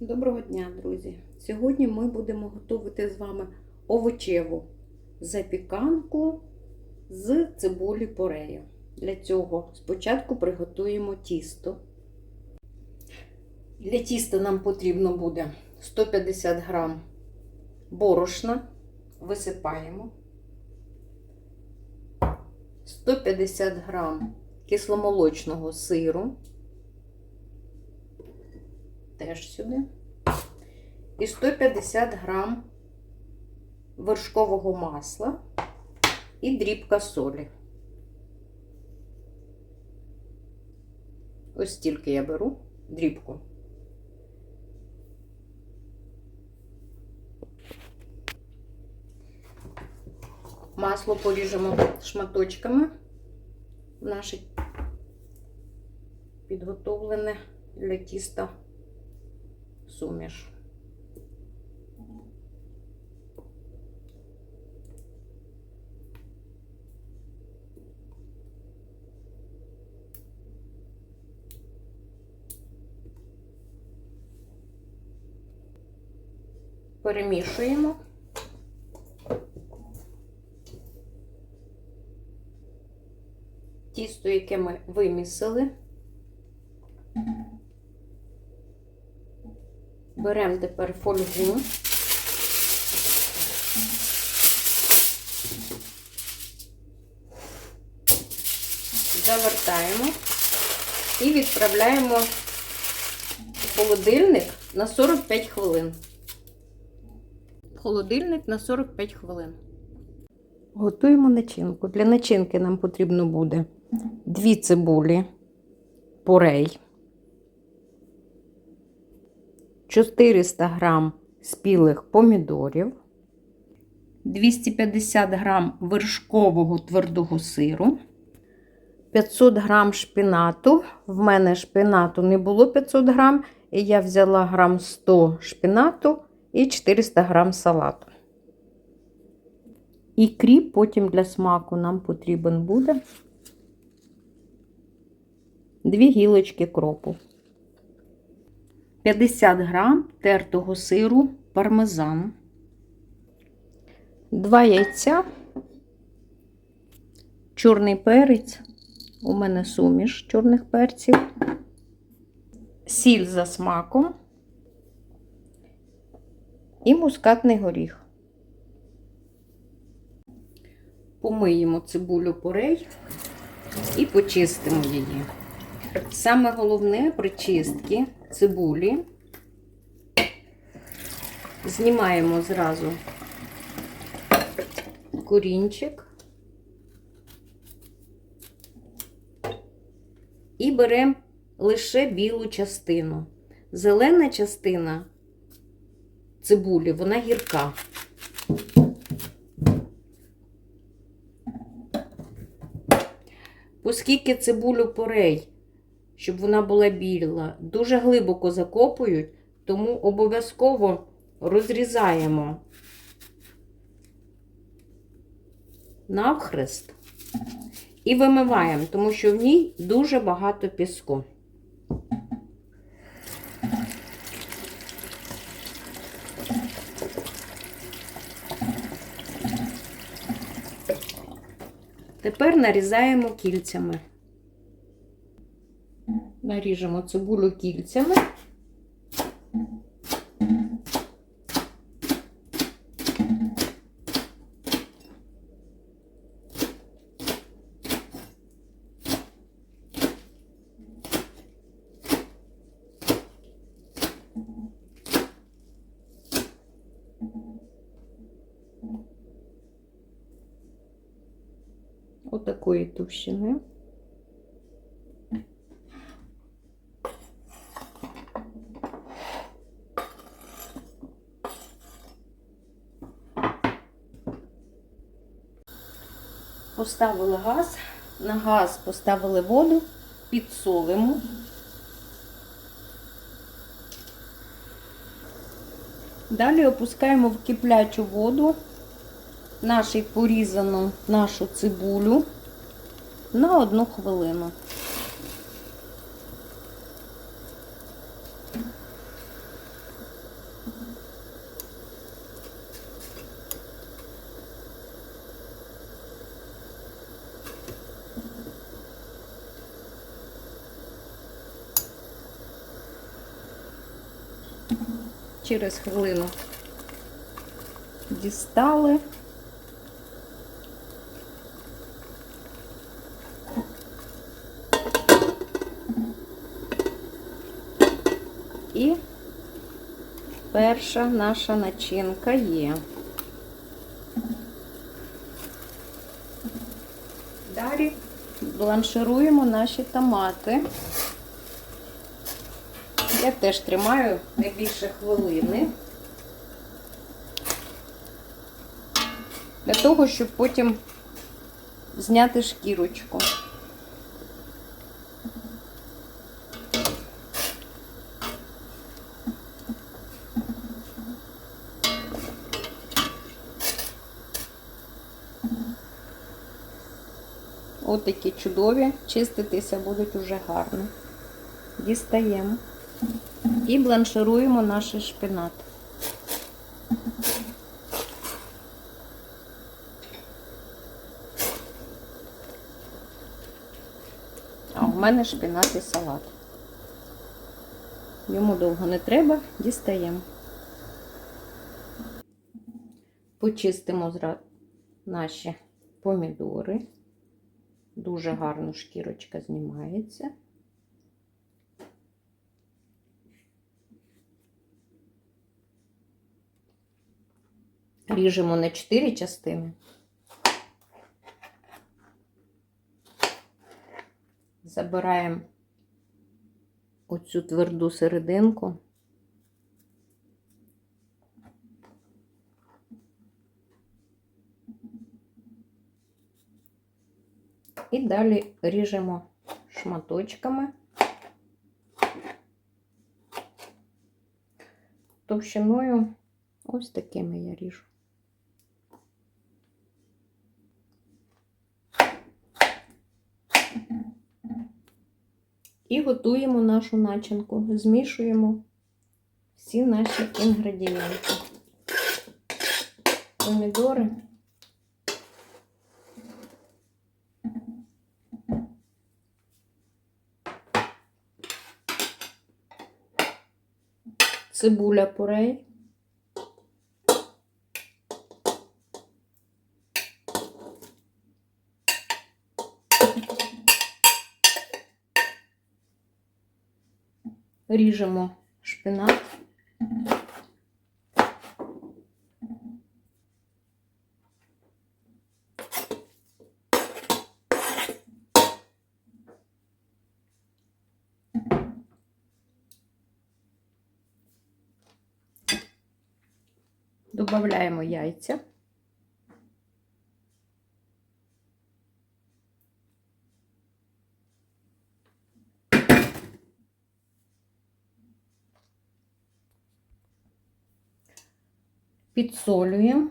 Доброго дня, друзі! Сьогодні ми будемо готувати з вами овочеву запіканку з цибулі порею. Для цього спочатку приготуємо тісто. Для тіста нам потрібно буде 150 грам борошна, висипаємо, 150 грам кисломолочного сиру теж сюди. І 150 грам вершкового масла і дрібка солі. Ось стільки я беру дрібку. Масло поріжемо шматочками в наше підготовлене для тіста суміш. Перемішуємо. Тісто, яке ми вимісили. Беремо тепер фольгу. Завертаємо і відправляємо в холодильник на 45 хвилин. Холодильник на 45 хвилин. Готуємо начинку. Для начинки нам потрібно буде 2 цибулі, порей. 400 грам спілих помідорів, 250 грам вершкового твердого сиру, 500 грам шпинату. В мене шпинату не було 500 грам, і я взяла грам 100 шпинату і 400 грам салату. І кріп потім для смаку нам потрібен буде 2 гілочки кропу. 50 грам тертого сиру пармезан, 2 яйця, чорний перець, у мене суміш чорних перців, сіль за смаком. І мускатний горіх. Помиємо цибулю порей і почистимо її. Саме головне при чистці цибулі знімаємо зразу корінчик і беремо лише білу частину. Зелена частина цибулі, вона гірка. Оскільки цибулю порей щоб вона була біла. Дуже глибоко закопують, тому обов'язково розрізаємо навхрест і вимиваємо, тому що в ній дуже багато піску. Тепер нарізаємо кільцями. Наріжемо цибулю кільцями. Отакої товщини. Поставили газ, на газ поставили воду, підсолимо. Далі опускаємо в киплячу воду нашу порізану нашу цибулю на одну хвилину. Через хвилину дістали. І перша наша начинка є. Далі бланшируємо наші томати. Я теж тримаю не більше хвилини. Для того, щоб потім зняти шкірочку. От такі чудові, чиститися будуть уже гарно. Дістаємо і бланшируємо наш шпинат. А у мене шпинат і салат. Йому довго не треба, дістаємо. Почистимо наші помідори. Дуже гарно шкірочка знімається. Ріжемо на 4 частини. Забираємо оцю тверду серединку. І далі ріжемо шматочками товщиною ось такими я ріжу. І готуємо нашу начинку, змішуємо всі наші інгредієнти. Помідори. Цибуля пурей. Ріжемо шпинат. Добавляємо яйця. Підсолюємо.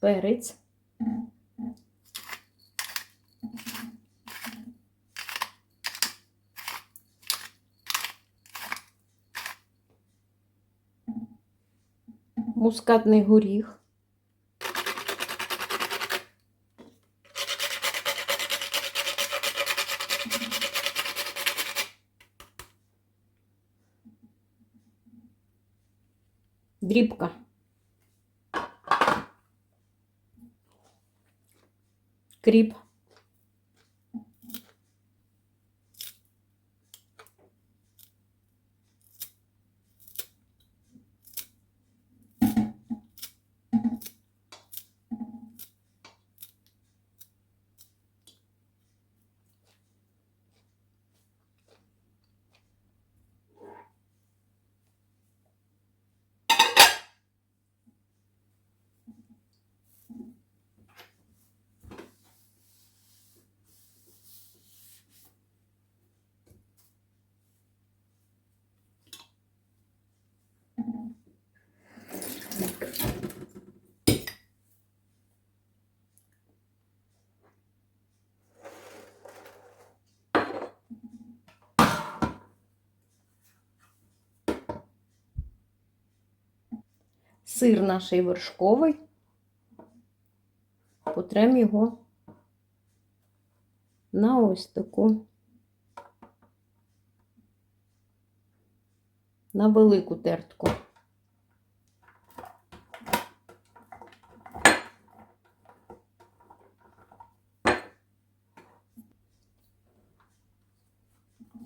Перець. Мускатний горіх. Дрібка. Кріп. Сир наш вершковий. Потрем його на ось таку на велику тертку.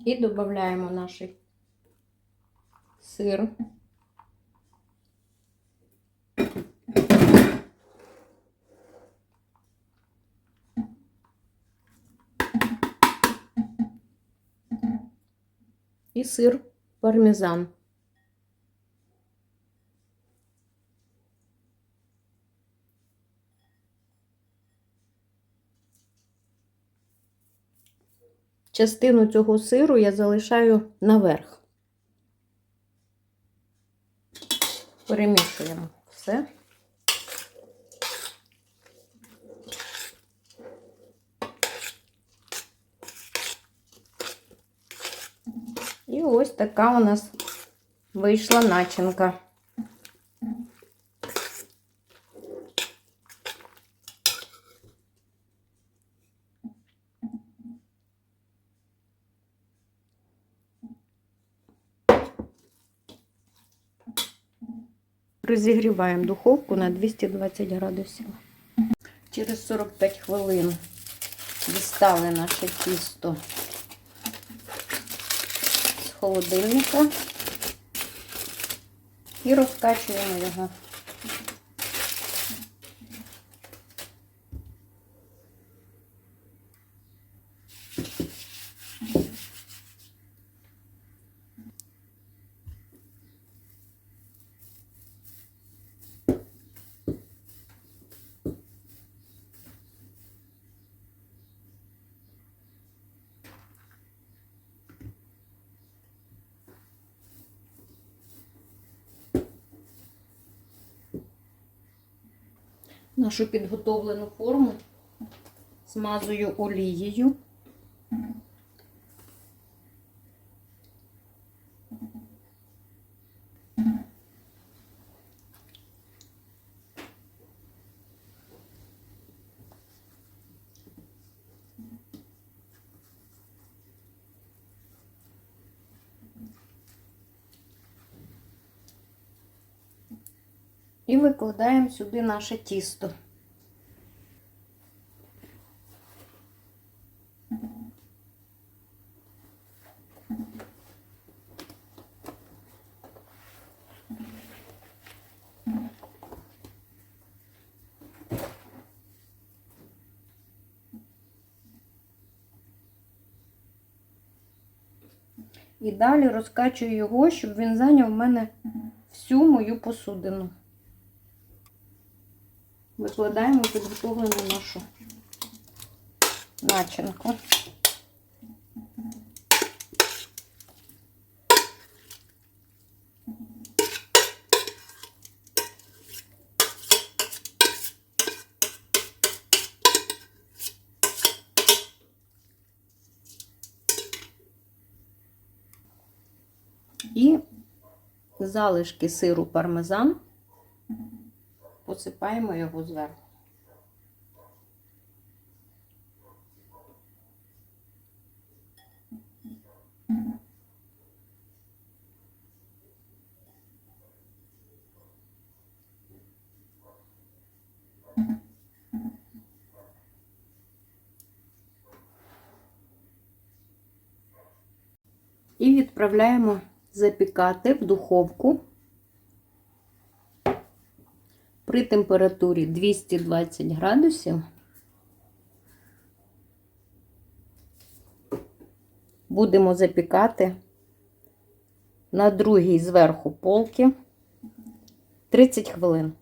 І додаємо наш сир. І сир пармезан. Частину цього сиру я залишаю наверх. Перемішуємо все. І ось така у нас вийшла начинка. Розігріваємо духовку на 220 градусів. Через 45 хвилин дістали наше тісто холодильника і розкачуємо його. Нашу підготовлену форму змазую олією. І викладаємо сюди наше тісто. І далі розкачую його, щоб він зайняв в мене всю мою посудину. Викладаємо підготовлену нашу начинку. І залишки сиру пармезан посипаємо його зверху. І відправляємо запікати в духовку при температурі 220 градусів. Будемо запікати на другій зверху полки 30 хвилин.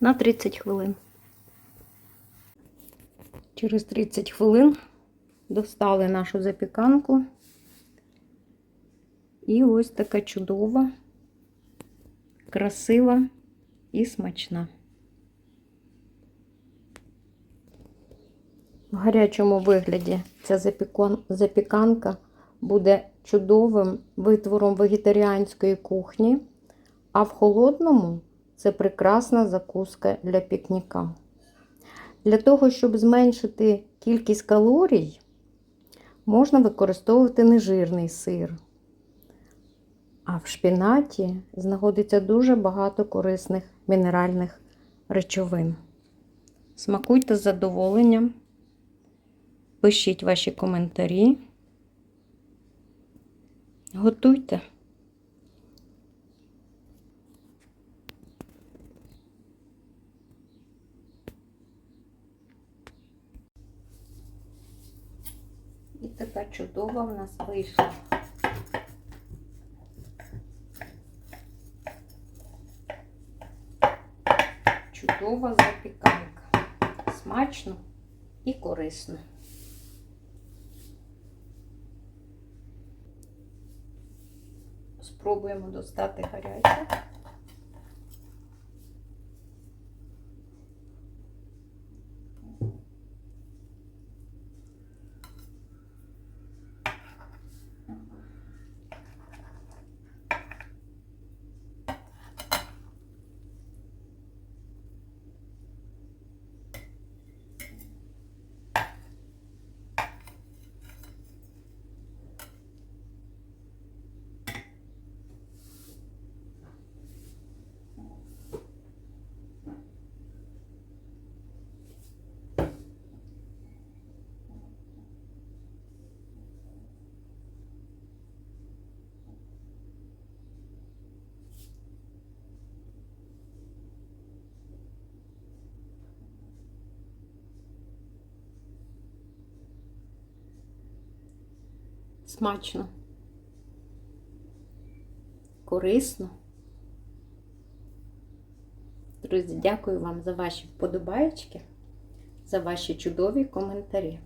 На 30 хвилин. Через 30 хвилин достали нашу запіканку. І ось така чудова, красива і смачна. В гарячому вигляді ця запіканка буде чудовим витвором вегетаріанської кухні, а в холодному це прекрасна закуска для пікніка. Для того, щоб зменшити кількість калорій, можна використовувати нежирний сир. А в шпінаті знаходиться дуже багато корисних мінеральних речовин. Смакуйте з задоволенням, пишіть ваші коментарі, готуйте. І така чудова в нас вийшла. Чудова запіканка. Смачно і корисно. Спробуємо достати гаряче. Смачно. Корисно. Друзі, дякую вам за ваші вподобаєчки, за ваші чудові коментарі.